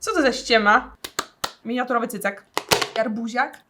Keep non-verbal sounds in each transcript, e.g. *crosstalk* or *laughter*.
Co to za ściema? Miniaturowy cycek. Arbuziak.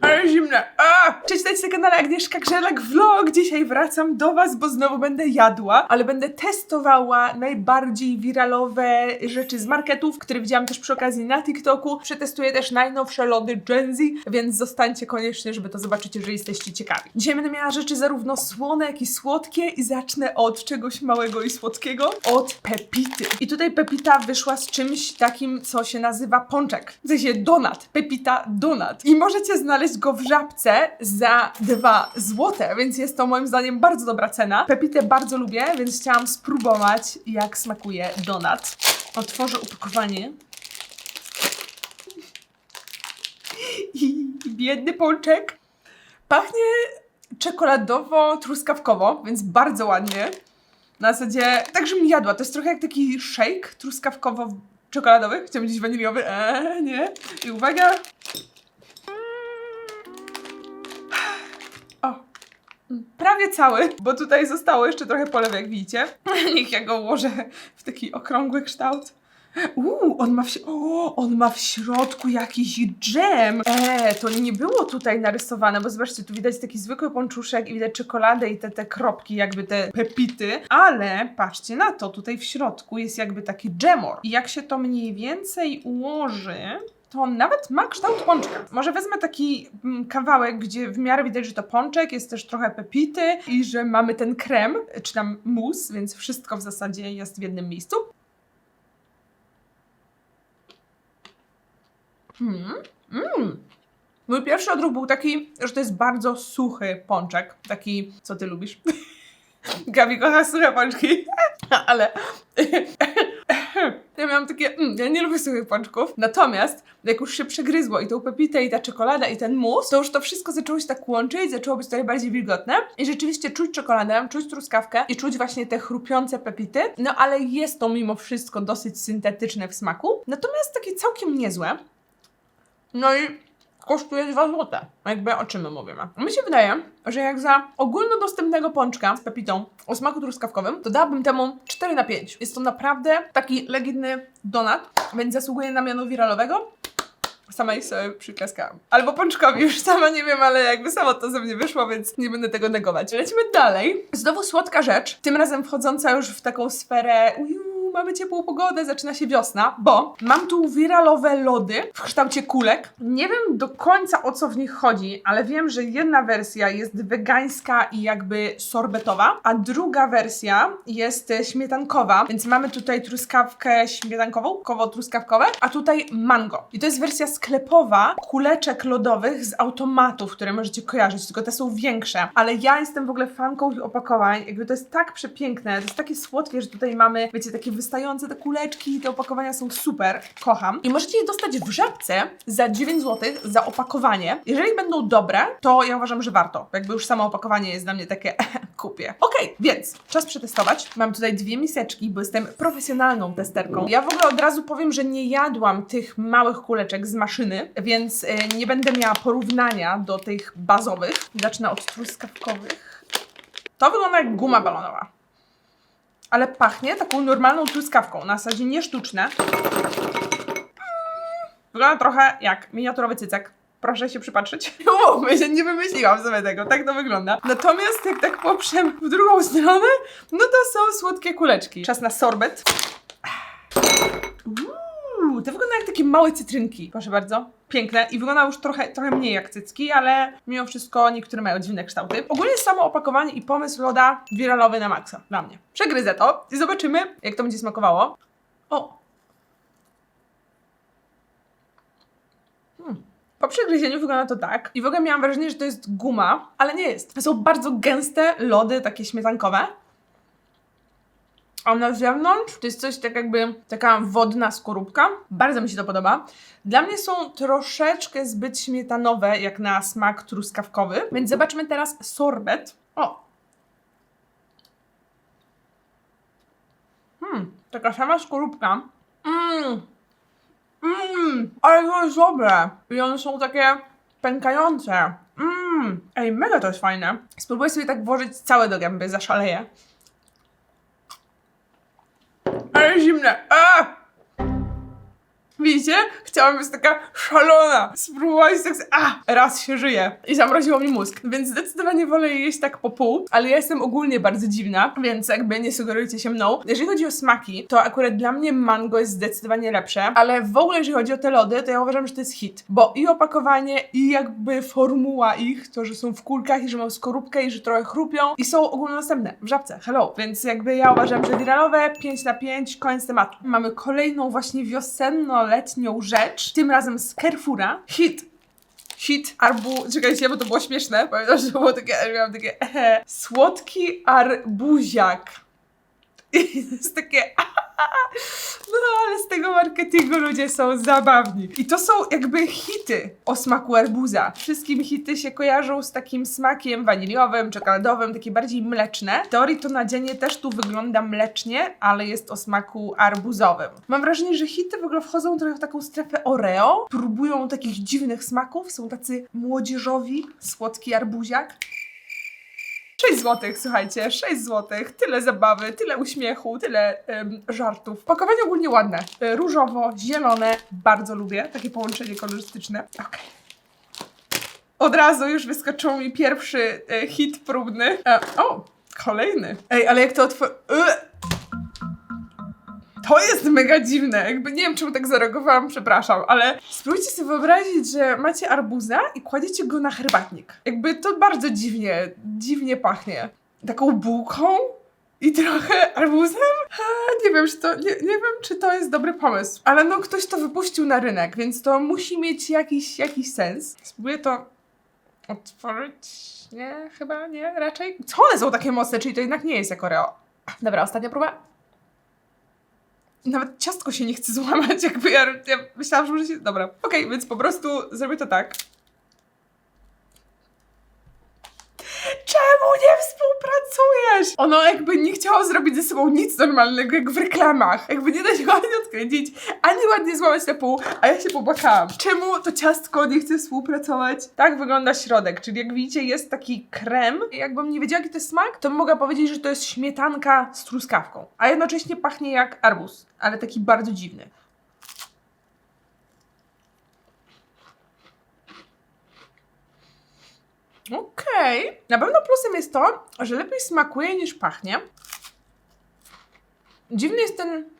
Ale zimne. A! Cześć, witajcie na kanale Agnieszka Grzelak Vlog. Dzisiaj wracam do Was, bo znowu będę jadła, ale będę testowała najbardziej wiralowe rzeczy z marketów, które widziałam też przy okazji na TikToku. Przetestuję też najnowsze lody Gen Z, więc zostańcie koniecznie, żeby to zobaczyć, jeżeli jesteście ciekawi. Dzisiaj będę miała rzeczy zarówno słone, jak i słodkie i zacznę od czegoś małego i słodkiego, od Pepity. I tutaj Pepita wyszła z czymś takim, co się nazywa pączek. W sensie donat. Pepita donat. I możecie znaleźć go w żabce za 2 złote, więc jest to moim zdaniem bardzo dobra cena. Pepitę bardzo lubię, więc chciałam spróbować, jak smakuje donat. Otworzę opakowanie. I biedny pączek. Pachnie czekoladowo-truskawkowo, więc bardzo ładnie. Na zasadzie, tak żebym jadła. To jest trochę jak taki shake truskawkowo-czekoladowy. Chciałam powiedzieć waniliowy, eee, nie. I uwaga. Prawie cały, bo tutaj zostało jeszcze trochę polewy, jak widzicie. *laughs* Niech ja go ułożę w taki okrągły kształt. Uuu, on ma w, o, on ma w środku jakiś dżem. Eee, to nie było tutaj narysowane, bo zobaczcie, tu widać taki zwykły pączuszek i widać czekoladę i te, te kropki, jakby te pepity, ale patrzcie na to, tutaj w środku jest jakby taki dżemor. I jak się to mniej więcej ułoży, to nawet ma kształt pączka. Może wezmę taki mm, kawałek, gdzie w miarę widać, że to pączek, jest też trochę pepity i że mamy ten krem, czy tam mus, więc wszystko w zasadzie jest w jednym miejscu. Hmm. Mm. Mój pierwszy odruch był taki, że to jest bardzo suchy pączek. Taki, co ty lubisz? *laughs* Gabi kocha suche pączki, *laughs* ale *laughs* ja miałam takie, mm, ja nie lubię suchych pączków. Natomiast jak już się przegryzło i tą pepitę, i ta czekolada, i ten mus, to już to wszystko zaczęło się tak łączyć, zaczęło być trochę bardziej wilgotne i rzeczywiście czuć czekoladę, czuć truskawkę i czuć właśnie te chrupiące pepity, no ale jest to mimo wszystko dosyć syntetyczne w smaku. Natomiast takie całkiem niezłe. No i kosztuje 2 zł. Jakby o czym my mówimy? Mi się wydaje, że jak za ogólnodostępnego pączka z pepitą o smaku truskawkowym, to dałabym temu 4 na 5. Jest to naprawdę taki legitny donat, więc zasługuje na miano wiralowego. Sama ich sobie przyklaskałam. Albo pączkowi, już sama nie wiem, ale jakby samo to ze mnie wyszło, więc nie będę tego negować. Lecimy dalej. Znowu słodka rzecz, tym razem wchodząca już w taką sferę uju, mamy ciepłą pogodę, zaczyna się wiosna, bo mam tu wiralowe lody w kształcie kulek. Nie wiem do końca o co w nich chodzi, ale wiem, że jedna wersja jest wegańska i jakby sorbetowa, a druga wersja jest śmietankowa, więc mamy tutaj truskawkę śmietankową, kowo-truskawkowe, a tutaj mango. I to jest wersja sklepowa kuleczek lodowych z automatów, które możecie kojarzyć, tylko te są większe. Ale ja jestem w ogóle fanką ich opakowań, jakby to jest tak przepiękne, to jest takie słodkie, że tutaj mamy, wiecie, takie wystające te kuleczki, te opakowania są super, kocham. I możecie je dostać w żabce za 9 zł za opakowanie. Jeżeli będą dobre, to ja uważam, że warto. Jakby już samo opakowanie jest dla mnie takie *laughs* kupię. Okej, więc czas przetestować. Mam tutaj dwie miseczki, bo jestem profesjonalną testerką. Ja w ogóle od razu powiem, że nie jadłam tych małych kuleczek z maszyny, więc e, nie będę miała porównania do tych bazowych. Zacznę od truskawkowych. To wygląda jak guma balonowa. Ale pachnie taką normalną truskawką, na zasadzie nie sztuczne. Wygląda trochę jak miniaturowy cycek. Proszę się przypatrzeć. Umówmy *laughs* się, nie wymyśliłam sobie tego. Tak to wygląda. Natomiast jak tak poprzem w drugą stronę, no to są słodkie kuleczki. Czas na sorbet. Uuu, to wygląda jak takie małe cytrynki. Proszę bardzo. Piękne i wygląda już trochę, trochę mniej jak cycki, ale mimo wszystko niektóre mają dziwne kształty. Ogólnie samo opakowanie i pomysł loda wiralowy na maksa dla mnie. Przegryzę to i zobaczymy, jak to będzie smakowało. O! Hmm. Po przegryzieniu wygląda to tak. I w ogóle miałam wrażenie, że to jest guma, ale nie jest. To są bardzo gęste lody, takie śmietankowe. A na zewnątrz to jest coś tak jakby taka wodna skorupka. Bardzo mi się to podoba. Dla mnie są troszeczkę zbyt śmietanowe, jak na smak truskawkowy. Więc zobaczmy teraz sorbet. O! Hmm, taka sama skorupka. Mmm! Mmm! Ale to jest dobre! I one są takie pękające. Mmm! Ej, mega to jest fajne. Spróbuję sobie tak włożyć całe do gęby, zaszaleję. Ale zimne. A! Widzicie? Chciałam być taka szalona. Spróbować tak, a, raz się żyje. I zamroziło mi mózg. Więc zdecydowanie wolę je jeść tak po pół, ale ja jestem ogólnie bardzo dziwna, więc jakby nie sugerujcie się mną. Jeżeli chodzi o smaki, to akurat dla mnie mango jest zdecydowanie lepsze, ale w ogóle jeżeli chodzi o te lody, to ja uważam, że to jest hit, bo i opakowanie, i jakby formuła ich, to, że są w kulkach i że mają skorupkę i że trochę chrupią i są ogólnodostępne w żabce, hello. Więc jakby ja uważam, że wiralowe 5 na 5, koniec tematu. Mamy kolejną właśnie wiosenno-letnią rzecz, tym razem z Carrefoura. Hit hit arbu... Czekajcie, bo to było śmieszne. Pamiętam, że było takie, miałam takie. Słodki arbuziak. *laughs* I jest takie no ale z tego marketingu ludzie są zabawni. I to są jakby hity o smaku arbuza. Wszystkim hity się kojarzą z takim smakiem waniliowym, czekoladowym, takie bardziej mleczne. W teorii to nadzienie też tu wygląda mlecznie, ale jest o smaku arbuzowym. Mam wrażenie, że hity w ogóle wchodzą trochę w taką strefę Oreo. Próbują takich dziwnych smaków, są tacy młodzieżowi, słodki arbuziak. 6 złotych, słuchajcie, 6 złotych, tyle zabawy, tyle uśmiechu, tyle em, żartów. Pakowanie ogólnie ładne, E, różowo, zielone, bardzo lubię, takie połączenie kolorystyczne. Okej. Od razu już wyskoczył mi pierwszy e, hit próbny. E, o, kolejny. Ej, ale jak to otworzy... To jest mega dziwne, jakby nie wiem czemu tak zareagowałam, przepraszam, ale spróbujcie sobie wyobrazić, że macie arbuza i kładziecie go na herbatnik. Jakby to bardzo dziwnie, dziwnie pachnie. Taką bułką i trochę arbuzem? Ha, nie wiem, czy to, nie, nie wiem, czy to jest dobry pomysł. Ale no ktoś to wypuścił na rynek, więc to musi mieć jakiś, jakiś sens. Spróbuję to otworzyć. Nie, chyba nie, raczej. Co one są takie mocne, czyli to jednak nie jest jak Oreo. Dobra, ostatnia próba. Nawet ciastko się nie chce złamać, *laughs* jakby ja, ja myślałam, że może się... Dobra, okej, więc po prostu zrobię to tak. Czemu nie współpracujesz? Ono jakby nie chciało zrobić ze sobą nic normalnego, jak w reklamach. Jakby nie da się ładnie odkręcić, ani ładnie złamać na pół, a ja się popłakałam. Czemu to ciastko nie chce współpracować? Tak wygląda środek, czyli jak widzicie jest taki krem. Jakbym nie wiedziała jaki to jest smak, to bym mogła powiedzieć, że to jest śmietanka z truskawką. A jednocześnie pachnie jak arbuz, ale taki bardzo dziwny. Okej. Na pewno plusem jest to, że lepiej smakuje niż pachnie. Dziwny jest ten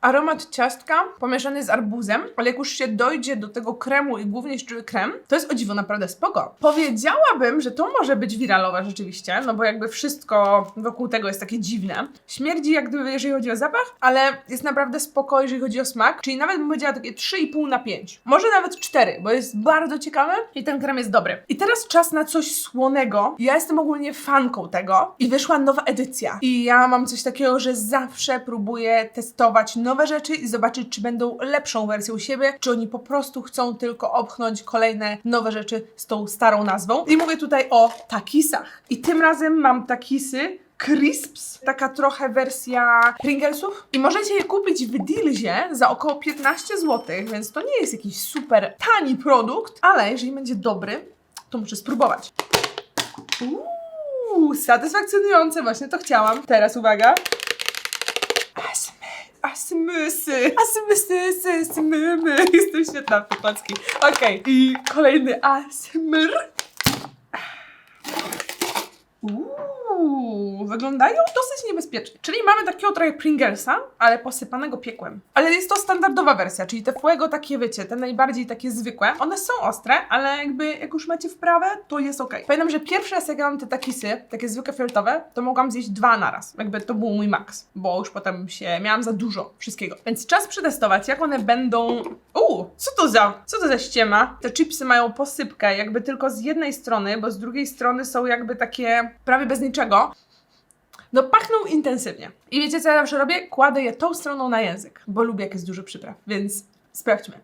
aromat ciastka pomieszany z arbuzem, ale jak już się dojdzie do tego kremu i głównie jeszcze krem, to jest o dziwo naprawdę spoko. Powiedziałabym, że to może być wiralowe rzeczywiście, no bo jakby wszystko wokół tego jest takie dziwne. Śmierdzi jak gdyby, jeżeli chodzi o zapach, ale jest naprawdę spoko, jeżeli chodzi o smak, czyli nawet bym powiedziała takie 3,5 na 5. Może nawet 4, bo jest bardzo ciekawy i ten krem jest dobry. I teraz czas na coś słonego. Ja jestem ogólnie fanką tego i wyszła nowa edycja. I ja mam coś takiego, że zawsze próbuję testować nowe rzeczy i zobaczyć, czy będą lepszą wersją siebie, czy oni po prostu chcą tylko opchnąć kolejne nowe rzeczy z tą starą nazwą. I mówię tutaj o takisach. I tym razem mam takisy Crisps, taka trochę wersja Pringlesów. I możecie je kupić w Dealzie za około 15 zł, więc to nie jest jakiś super tani produkt, ale jeżeli będzie dobry, to muszę spróbować. Uuu, satysfakcjonujące, właśnie to chciałam. Teraz uwaga. Asmy, asmysy, asmysy, asmymy. *laughs* Jestem świetna w polski. Okej, i kolejny asmr. Uuu, wyglądają dosyć niebezpiecznie. Czyli mamy takiego trochę Pringlesa, ale posypanego piekłem. Ale jest to standardowa wersja, czyli te fuego takie, wiecie, te najbardziej takie zwykłe. One są ostre, ale jakby jak już macie wprawę, to jest ok. Pamiętam, że pierwszy raz jak jadłam te takisy, takie zwykłe fioletowe, to mogłam zjeść dwa naraz. Jakby to był mój maks, bo już potem się miałam za dużo wszystkiego. Więc czas przetestować, jak one będą... Uuu, co to za, co to za ściema? Te chipsy mają posypkę jakby tylko z jednej strony, bo z drugiej strony są jakby takie prawie bez niczego. No pachną intensywnie. I wiecie co ja zawsze robię? Kładę je tą stroną na język, bo lubię jak jest dużo przypraw, więc sprawdźmy.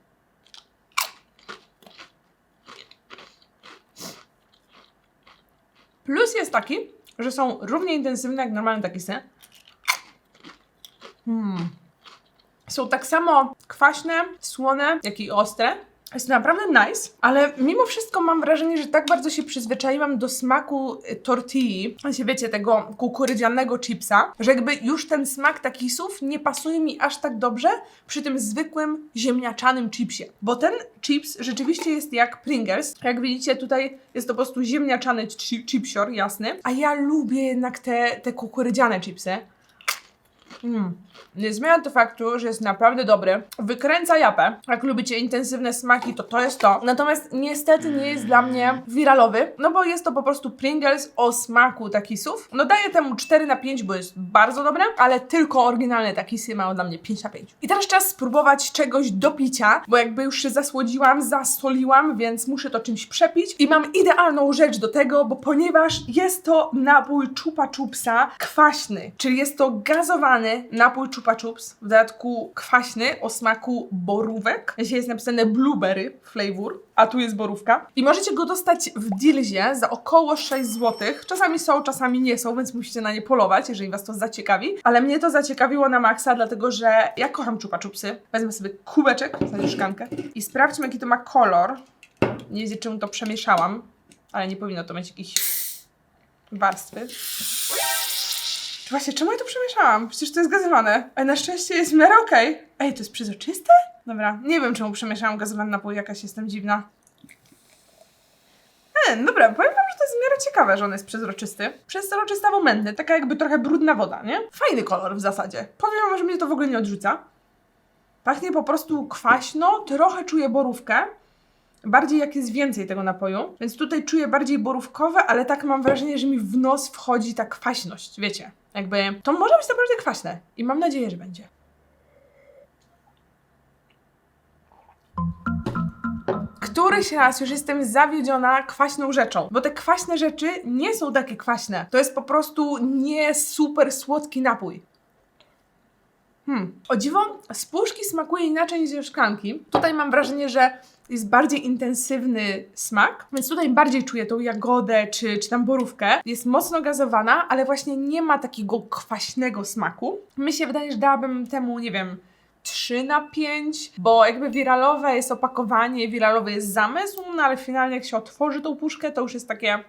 Plus jest taki, że są równie intensywne jak normalne takisy. Hmm. Są tak samo kwaśne, słone, jak i ostre. Jest naprawdę nice, ale mimo wszystko mam wrażenie, że tak bardzo się przyzwyczaiłam do smaku y, tortilli, sensie wiecie, tego kukurydzianego chipsa, że jakby już ten smak takisów nie pasuje mi aż tak dobrze przy tym zwykłym ziemniaczanym chipsie. Bo ten chips rzeczywiście jest jak Pringles. Jak widzicie tutaj jest to po prostu ziemniaczany chi- chipsior, jasny. A ja lubię jednak te, te kukurydziane chipsy. Mm. Nie zmienia to faktu, że jest naprawdę dobry. Wykręca japę. Jak lubicie intensywne smaki, to to jest to. Natomiast niestety nie jest dla mnie wiralowy, no bo jest to po prostu Pringles o smaku takisów. No daję temu 4 na 5, bo jest bardzo dobre, ale tylko oryginalne takisy mają dla mnie 5 na 5. I teraz czas spróbować czegoś do picia, bo jakby już się zasłodziłam, zasoliłam, więc muszę to czymś przepić. I mam idealną rzecz do tego, bo ponieważ jest to napój Chupa Chupsa kwaśny, czyli jest to gazowany napój Chupa Chups, w dodatku kwaśny o smaku borówek. Jeśli jest napisane blueberry flavor, a tu jest borówka. I możecie go dostać w Dilzie za około 6 zł. Czasami są, czasami nie są, więc musicie na nie polować, jeżeli was to zaciekawi. Ale mnie to zaciekawiło na maksa, dlatego że ja kocham Chupa Chupsy. Wezmę sobie kubeczek, zasadzie szklankę i sprawdźmy jaki to ma kolor. Nie wiem, czemu to przemieszałam, ale nie powinno to mieć jakiejś warstwy. Właśnie, czemu ja to przemieszałam? Przecież to jest gazowane. Ale na szczęście jest w miarę okej. Ej, to jest przezroczyste? Dobra, nie wiem czemu przemieszałam gazowany napój, jakaś jestem dziwna. E, dobra, powiem wam, że to jest w miarę ciekawe, że on jest przezroczysty. Przezroczysta momenty, taka jakby trochę brudna woda, nie? Fajny kolor w zasadzie. Powiem wam, że mnie to w ogóle nie odrzuca. Pachnie po prostu kwaśno, trochę czuję borówkę. Bardziej jak jest więcej tego napoju, więc tutaj czuję bardziej borówkowe, ale tak mam wrażenie, że mi w nos wchodzi ta kwaśność, wiecie. Jakby to może być naprawdę kwaśne i mam nadzieję, że będzie. Któryś raz już jestem zawiedziona kwaśną rzeczą, bo te kwaśne rzeczy nie są takie kwaśne. To jest po prostu nie super słodki napój. Hmm. O dziwo, z puszki smakuje inaczej niż ze szklanki. Tutaj mam wrażenie, że jest bardziej intensywny smak, więc tutaj bardziej czuję tą jagodę czy, czy tam borówkę. Jest mocno gazowana, ale właśnie nie ma takiego kwaśnego smaku. Mi się wydaje, że dałabym temu, nie wiem, 3 na 5, bo jakby wiralowe jest opakowanie, wiralowy jest zamysł, no ale finalnie jak się otworzy tą puszkę, to już jest takie...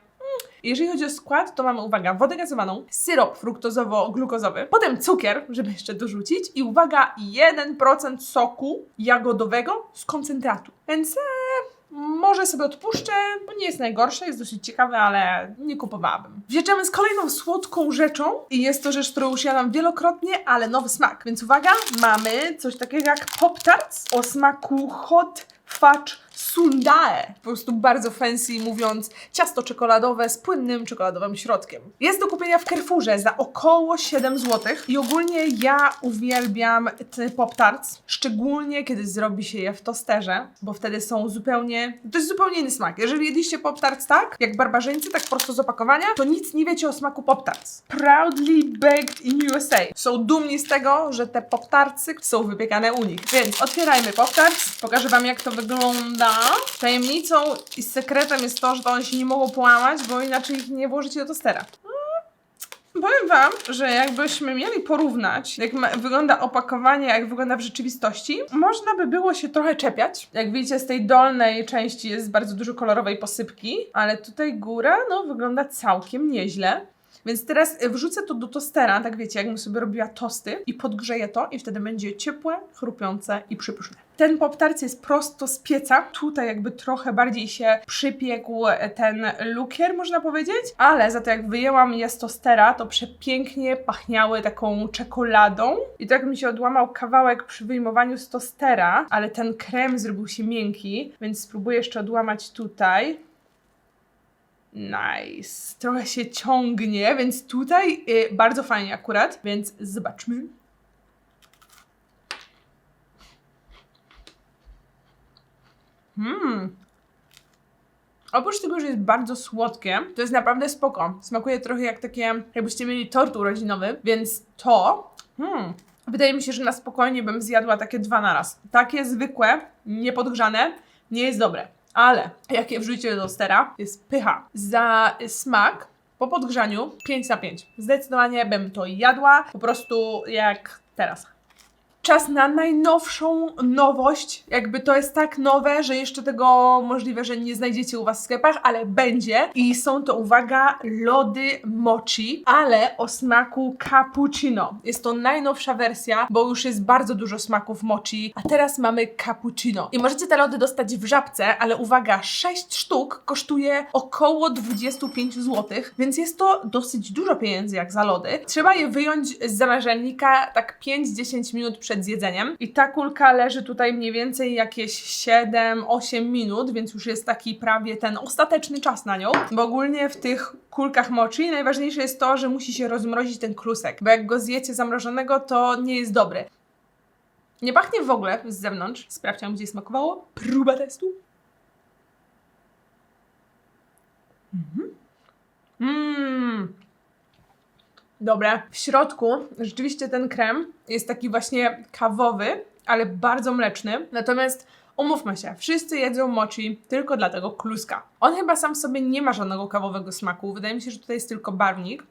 Jeżeli chodzi o skład, to mamy, uwaga, wodę gazowaną, syrop fruktozowo-glukozowy, potem cukier, żeby jeszcze dorzucić i uwaga, 1% soku jagodowego z koncentratu. Więc e, może sobie odpuszczę, bo nie jest najgorsze, jest dosyć ciekawe, ale nie kupowałabym. Wjeżdżamy z kolejną słodką rzeczą i jest to rzecz, którą już jadłam wielokrotnie, ale nowy smak. Więc uwaga, mamy coś takiego jak Pop-Tarts o smaku hot fudge sundae. Po prostu bardzo fancy mówiąc ciasto czekoladowe z płynnym czekoladowym środkiem. Jest do kupienia w Carrefourze za około 7 zł i ogólnie ja uwielbiam te Pop-Tarts, szczególnie kiedy zrobi się je w tosterze, bo wtedy są zupełnie, to jest zupełnie inny smak. Jeżeli jedliście Pop-Tarts tak, jak barbarzyńcy, tak prosto z opakowania, to nic nie wiecie o smaku Pop-Tarts. Proudly baked in USA. Są dumni z tego, że te Pop-Tartsy są wypiekane u nich. Więc otwierajmy Pop-Tarts, pokażę Wam jak to wygląda. Tajemnicą i sekretem jest to, że one się nie mogą połamać, bo inaczej ich nie włożycie do tostera. Powiem Wam, że jakbyśmy mieli porównać, jak ma, wygląda opakowanie, jak wygląda w rzeczywistości, można by było się trochę czepiać. Jak widzicie, z tej dolnej części jest bardzo dużo kolorowej posypki, ale tutaj góra, no, wygląda całkiem nieźle. Więc teraz y, wrzucę to do tostera, tak wiecie, jakbym sobie robiła tosty i podgrzeję to i wtedy będzie ciepłe, chrupiące i przypyszne. Ten poptarc jest prosto z pieca. Tutaj jakby trochę bardziej się przypiekł e, ten lukier, można powiedzieć. Ale za to jak wyjęłam je z tostera, to przepięknie pachniały taką czekoladą. I tak mi się odłamał kawałek przy wyjmowaniu z tostera, ale ten krem zrobił się miękki, więc spróbuję jeszcze odłamać tutaj. Nice. Trochę się ciągnie, więc tutaj y, bardzo fajnie akurat, więc zobaczmy. Hmm. Oprócz tego, że jest bardzo słodkie, to jest naprawdę spoko. Smakuje trochę jak takie, jakbyście mieli tort urodzinowy, więc to, hmm, wydaje mi się, że na spokojnie bym zjadła takie dwa na raz. Takie zwykłe, niepodgrzane, nie jest dobre. Ale jak je wrzucicie do stera, jest pycha. Za smak po podgrzaniu 5 na 5. Zdecydowanie bym to jadła, po prostu jak teraz. Czas na najnowszą nowość. Jakby to jest tak nowe, że jeszcze tego możliwe, że nie znajdziecie u Was w sklepach, ale będzie. I są to, uwaga, lody mochi, ale o smaku cappuccino. Jest to najnowsza wersja, bo już jest bardzo dużo smaków mochi, a teraz mamy cappuccino. I możecie te lody dostać w żabce, ale uwaga, 6 sztuk kosztuje około 25 zł, więc jest to dosyć dużo pieniędzy jak za lody. Trzeba je wyjąć z zamrażalnika tak 5-10 minut przed zjedzeniem. I ta kulka leży tutaj mniej więcej jakieś 7-8 minut, więc już jest taki prawie ten ostateczny czas na nią. Bo ogólnie w tych kulkach mochi najważniejsze jest to, że musi się rozmrozić ten klusek, bo jak go zjecie zamrożonego, to nie jest dobry. Nie pachnie w ogóle z zewnątrz. Sprawdźmy, gdzie smakowało. Próba testu. Mmm. Dobre. W środku rzeczywiście ten krem jest taki właśnie kawowy, ale bardzo mleczny. Natomiast umówmy się, wszyscy jedzą mochi tylko dla tego kluska. On chyba sam w sobie nie ma żadnego kawowego smaku. Wydaje mi się, że tutaj jest tylko barwnik.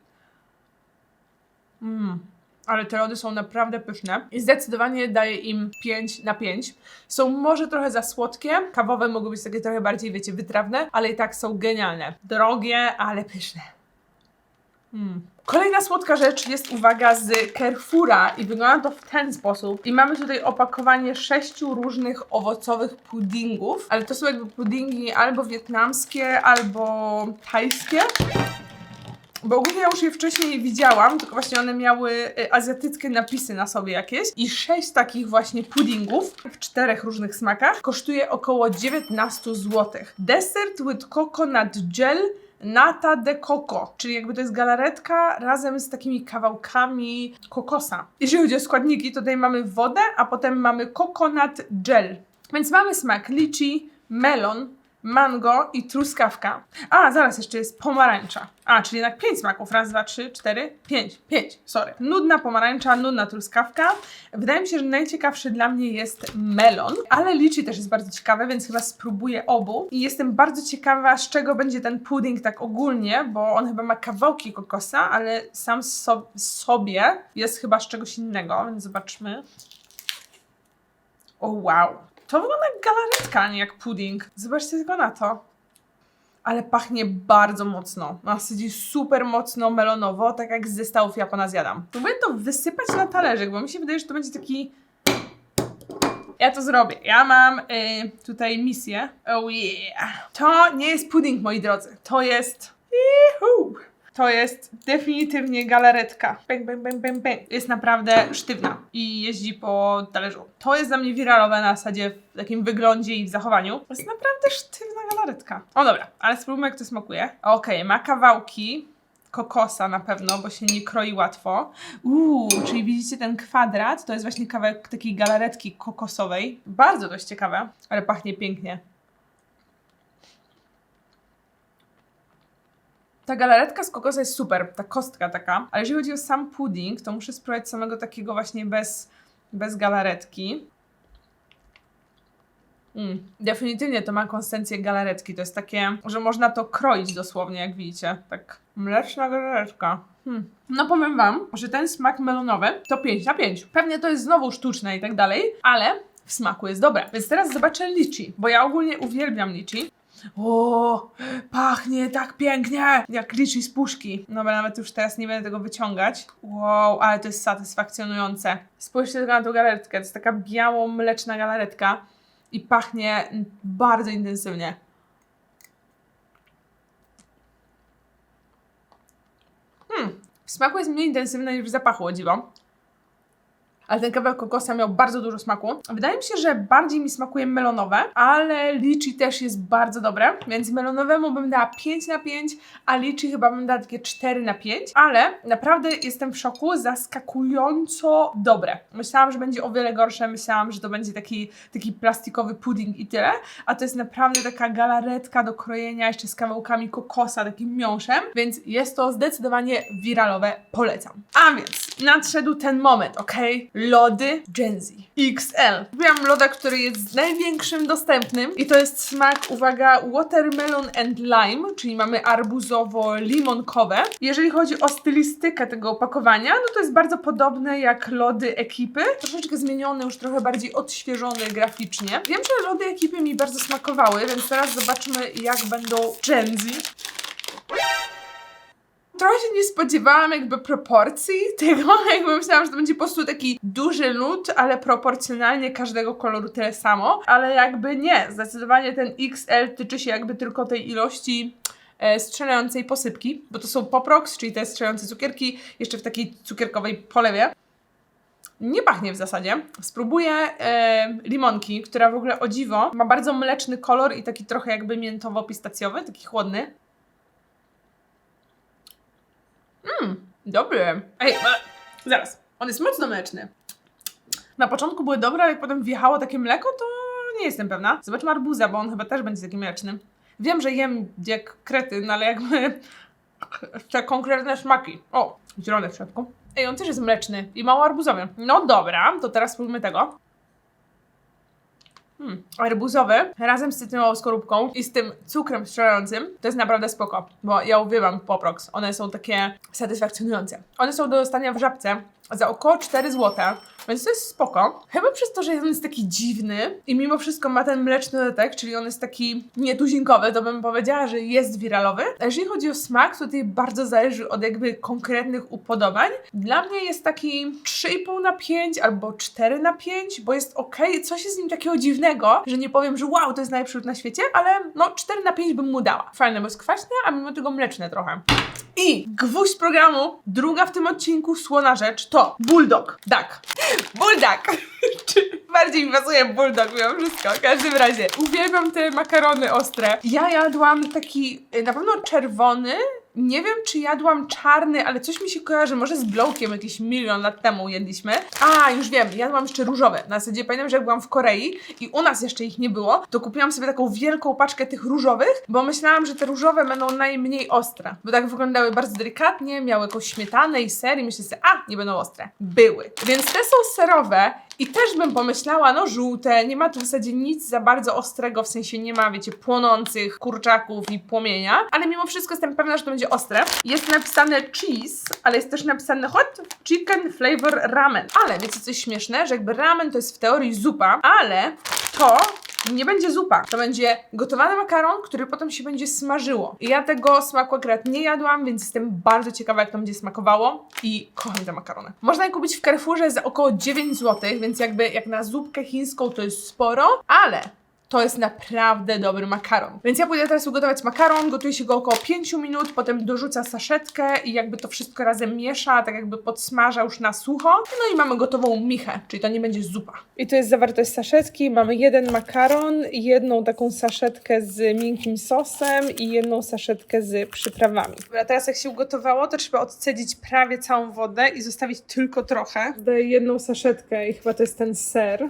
Mmm. Ale te lody są naprawdę pyszne i zdecydowanie daję im 5 na 5. Są może trochę za słodkie, kawowe mogą być takie trochę bardziej, wiecie, wytrawne, ale i tak są genialne. Drogie, ale pyszne. Kolejna słodka rzecz jest, uwaga, z Carrefoura i wygląda to w ten sposób. I mamy tutaj opakowanie sześciu różnych owocowych puddingów, ale to są jakby puddingi albo wietnamskie, albo tajskie. Bo ogólnie ja już je wcześniej widziałam, tylko właśnie one miały y, azjatyckie napisy na sobie jakieś. I sześć takich właśnie puddingów w czterech różnych smakach kosztuje około 19 zł. Dessert with coconut gel nata de coco, czyli jakby to jest galaretka razem z takimi kawałkami kokosa. Jeżeli chodzi o składniki, to tutaj mamy wodę, a potem mamy coconut gel. Więc mamy smak lichi, melon, mango i truskawka. A, zaraz jeszcze jest pomarańcza. A, czyli jednak pięć smaków. Raz, dwa, trzy, cztery, pięć. Pięć, sorry. Nudna pomarańcza, nudna truskawka. Wydaje mi się, że najciekawszy dla mnie jest melon, ale liczy też jest bardzo ciekawe, więc chyba spróbuję obu. I jestem bardzo ciekawa, z czego będzie ten pudding tak ogólnie, bo on chyba ma kawałki kokosa, ale sam so sobie jest chyba z czegoś innego, więc zobaczmy. O wow. To wygląda jak galaretka, a nie jak pudding. Zobaczcie tylko na to. Ale pachnie bardzo mocno. Ma zasadzie super mocno melonowo, tak jak z zestawów Japona zjadam. Próbuję to wysypać na talerzyk, bo mi się wydaje, że to będzie taki... Ja to zrobię. Ja mam y, tutaj misję. Oh yeah. To nie jest pudding, moi drodzy. To jest... Juhu. To jest definitywnie galaretka. Bang, bang, bang, bang, bang. Jest naprawdę sztywna i jeździ po talerzu. To jest dla mnie wiralowe na zasadzie w takim wyglądzie i w zachowaniu. To jest naprawdę sztywna galaretka. O dobra, ale spróbujmy jak to smakuje. Okej, ma kawałki kokosa na pewno, bo się nie kroi łatwo. Uuu, czyli widzicie ten kwadrat? To jest właśnie kawałek takiej galaretki kokosowej. Bardzo dość ciekawe, ale pachnie pięknie. Ta galaretka z kokosa jest super, ta kostka taka, ale jeżeli chodzi o sam pudding, to muszę spróbować samego takiego właśnie bez, bez galaretki. Mm, definitywnie to ma konsystencję galaretki. To jest takie, że można to kroić dosłownie, jak widzicie. Tak, mleczna galaretka. Hmm. No powiem Wam, że ten smak melonowy to 5 na 5. Pewnie to jest znowu sztuczne i tak dalej, ale w smaku jest dobre. Więc teraz zobaczę lichi, bo ja ogólnie uwielbiam lichi. O, pachnie tak pięknie, jak liczy z puszki. No bo nawet już teraz nie będę tego wyciągać. Wow, ale to jest satysfakcjonujące. Spójrzcie tylko na tą galaretkę, to jest taka biało-mleczna galaretka i pachnie bardzo intensywnie. Hmm, w smaku jest mniej intensywne niż w zapachu, o dziwo. Ale ten kawałek kokosa miał bardzo dużo smaku. Wydaje mi się, że bardziej mi smakuje melonowe, ale lichi też jest bardzo dobre, więc melonowemu bym dała 5 na 5, a lichi chyba bym dała takie 4 na 5, ale naprawdę jestem w szoku, zaskakująco dobre. Myślałam, że będzie o wiele gorsze, myślałam, że to będzie taki, taki plastikowy pudding i tyle, a to jest naprawdę taka galaretka do krojenia jeszcze z kawałkami kokosa, takim miąższem, więc jest to zdecydowanie wiralowe, polecam. A więc nadszedł ten moment, ok? Lody Gen Z XL. Kupiłam loda, który jest największym dostępnym i to jest smak, uwaga, watermelon and lime, czyli mamy arbuzowo-limonkowe. Jeżeli chodzi o stylistykę tego opakowania, no to jest bardzo podobne jak lody ekipy, troszeczkę zmienione, już trochę bardziej odświeżone graficznie. Wiem, że lody ekipy mi bardzo smakowały, więc teraz zobaczmy jak będą Gen Z. Trochę się nie spodziewałam jakby proporcji *laughs* tego, jakby myślałam, że to będzie po prostu taki duży lód, ale proporcjonalnie każdego koloru tyle samo, ale jakby nie, zdecydowanie ten XL tyczy się jakby tylko tej ilości e, strzelającej posypki, bo to są Poprox, czyli te strzelające cukierki, jeszcze w takiej cukierkowej polewie. Nie pachnie w zasadzie. Spróbuję e, limonki, która w ogóle o dziwo ma bardzo mleczny kolor i taki trochę jakby miętowo-pistacjowy, taki chłodny. Mmm, dobry. Ej, e, zaraz. On jest mocno mleczny. Na początku były dobre, ale jak potem wjechało takie mleko, to nie jestem pewna. Zobaczmy arbuza, bo on chyba też będzie taki mleczny. Wiem, że jem jak kretyn, ale jakby *laughs* te konkretne smaki. O, zielone w środku. Ej, on też jest mleczny i mało arbuzowy. No dobra, to teraz spróbujmy tego. Hmm. Arbuzowy razem z cytrynową skorupką i z tym cukrem strzelającym to jest naprawdę spoko, bo ja uwielbiam Poprox. One są takie satysfakcjonujące. One są do dostania w żabce za około 4 zł, więc to jest spoko. Chyba przez to, że on jest taki dziwny i mimo wszystko ma ten mleczny dodatek, czyli on jest taki nietuzinkowy, to bym powiedziała, że jest wiralowy. A jeżeli chodzi o smak, to tutaj bardzo zależy od jakby konkretnych upodobań. Dla mnie jest taki 3,5 na 5 albo 4 na 5, bo jest ok. Coś jest z nim takiego dziwnego, że nie powiem, że wow, to jest najlepszy na świecie, ale no 4 na 5 bym mu dała. Fajne, bo jest kwaśne, a mimo tego mleczne trochę. I gwóźdź programu, druga w tym odcinku słona rzecz to Bulldog. Duck. Bulldog! *laughs* Bardziej mi pasuje Bulldog mimo wszystko, w każdym razie. Uwielbiam te makarony ostre. Ja jadłam taki y, na pewno czerwony, nie wiem, czy jadłam czarny, ale coś mi się kojarzy, może z Blowkiem jakiś milion lat temu jedliśmy. A, już wiem, jadłam jeszcze różowe. Na zasadzie pamiętam, że jak byłam w Korei i u nas jeszcze ich nie było, to kupiłam sobie taką wielką paczkę tych różowych, bo myślałam, że te różowe będą najmniej ostre. Bo tak wyglądały bardzo delikatnie, miały jakąś śmietanę i ser i myślę sobie, a, nie będą ostre. Były. Więc te są serowe i też bym pomyślała, no żółte, nie ma tu w zasadzie nic za bardzo ostrego, w sensie nie ma, wiecie, płonących kurczaków i płomienia, ale mimo wszystko jestem pewna, że to będzie ostre. Jest napisane cheese, ale jest też napisane hot chicken flavor ramen. Ale wiecie coś śmieszne, że jakby ramen to jest w teorii zupa, ale to nie będzie zupa. To będzie gotowany makaron, który potem się będzie smażyło. I ja tego smaku akurat nie jadłam, więc jestem bardzo ciekawa, jak to będzie smakowało i kocham te makarony. Można je kupić w Carrefourze za około 9 zł, więc jakby jak na zupkę chińską to jest sporo, ale to jest naprawdę dobry makaron. Więc ja pójdę teraz ugotować makaron, gotuje się go około 5 minut, potem dorzuca saszetkę i jakby to wszystko razem miesza, tak jakby podsmaża już na sucho. No i mamy gotową michę, czyli to nie będzie zupa. I to jest zawartość saszetki. Mamy jeden makaron, jedną taką saszetkę z miękkim sosem i jedną saszetkę z przyprawami. Dobra, teraz jak się ugotowało, to trzeba odcedzić prawie całą wodę i zostawić tylko trochę. Daję jedną saszetkę i chyba to jest ten ser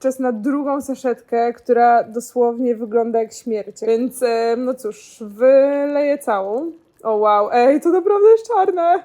czas na drugą saszetkę, która dosłownie wygląda jak śmierć. Więc no cóż, wyleję całą. O wow, ej, to naprawdę jest czarne.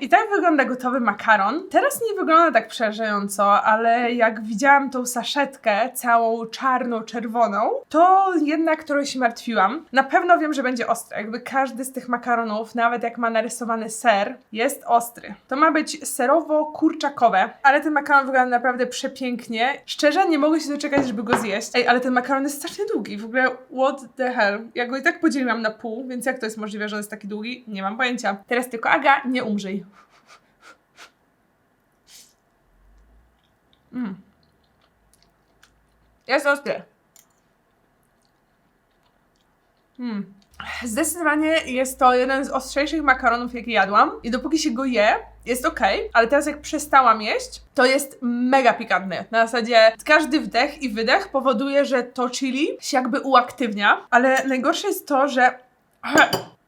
I tak wygląda gotowy makaron. Teraz nie wygląda tak przerażająco, ale jak widziałam tą saszetkę całą czarno-czerwoną, to jednak trochę się martwiłam. Na pewno wiem, że będzie ostry. Jakby każdy z tych makaronów, nawet jak ma narysowany ser, jest ostry. To ma być serowo-kurczakowe, ale ten makaron wygląda naprawdę przepięknie. Szczerze, nie mogę się doczekać, żeby go zjeść. Ej, ale ten makaron jest strasznie długi. W ogóle, what the hell? Ja go i tak podzieliłam na pół, więc jak to jest możliwe, że on jest taki długi? Nie mam pojęcia. Teraz tylko Aga, nie umrzyj. Mm. Jest ostry. Mm. Zdecydowanie jest to jeden z ostrzejszych makaronów, jakie jadłam. I dopóki się go je, jest ok, ale teraz jak przestałam jeść, to jest mega pikantny. Na zasadzie każdy wdech i wydech powoduje, że to chili się jakby uaktywnia, ale najgorsze jest to, że *clears throat*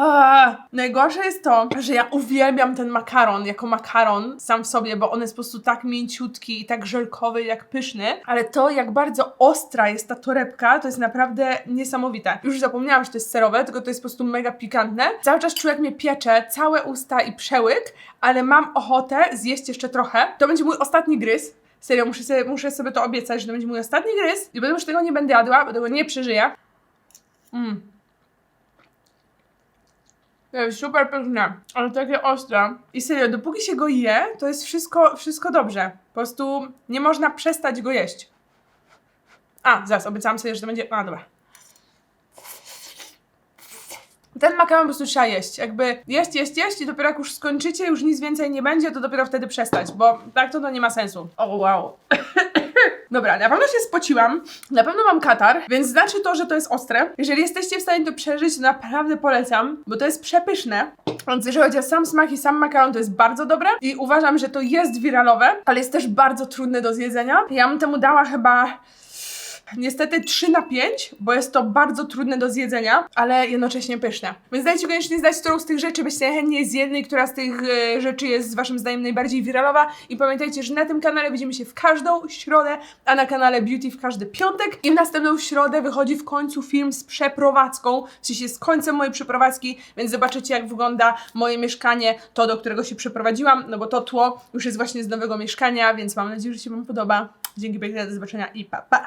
A, najgorsze jest to, że ja uwielbiam ten makaron jako makaron sam w sobie, bo on jest po prostu tak mięciutki i tak żelkowy, jak pyszny, ale to jak bardzo ostra jest ta torebka, to jest naprawdę niesamowite. Już zapomniałam, że to jest serowe, tylko to jest po prostu mega pikantne. Cały czas czuję, jak mnie piecze, całe usta i przełyk, ale mam ochotę zjeść jeszcze trochę. To będzie mój ostatni gryz. Serio, muszę sobie, muszę sobie to obiecać, że to będzie mój ostatni gryz i potem już tego nie będę jadła, bo tego nie przeżyję. Mm. To jest super pyszne, ale takie ostre. I serio, dopóki się go je, to jest wszystko, wszystko dobrze. Po prostu nie można przestać go jeść. A, zaraz, obiecałam sobie, że to będzie... A, dobra. Ten makaron po prostu trzeba jeść. Jakby jeść, jeść, jeść i dopiero jak już skończycie, już nic więcej nie będzie, to dopiero wtedy przestać, bo tak to, to nie ma sensu. O, wow. Dobra, na pewno się spociłam, na pewno mam katar, więc znaczy to, że to jest ostre. Jeżeli jesteście w stanie to przeżyć, to naprawdę polecam, bo to jest przepyszne. Więc jeżeli chodzi o sam smak i sam makaron, to jest bardzo dobre i uważam, że to jest wiralowe, ale jest też bardzo trudne do zjedzenia. Ja bym temu dała chyba Niestety 3 na 5, bo jest to bardzo trudne do zjedzenia, ale jednocześnie pyszne. Więc dajcie koniecznie znać, którą z tych rzeczy byście chętnie zjedli, która z tych e, rzeczy jest waszym zdaniem najbardziej wiralowa. I pamiętajcie, że na tym kanale widzimy się w każdą środę, a na kanale Beauty w każdy piątek. I w następną środę wychodzi w końcu film z przeprowadzką, w sensie z końcem mojej przeprowadzki, więc zobaczycie jak wygląda moje mieszkanie, to do którego się przeprowadziłam, no bo to tło już jest właśnie z nowego mieszkania, więc mam nadzieję, że się wam podoba. Dzięki piękne, do zobaczenia i pa pa!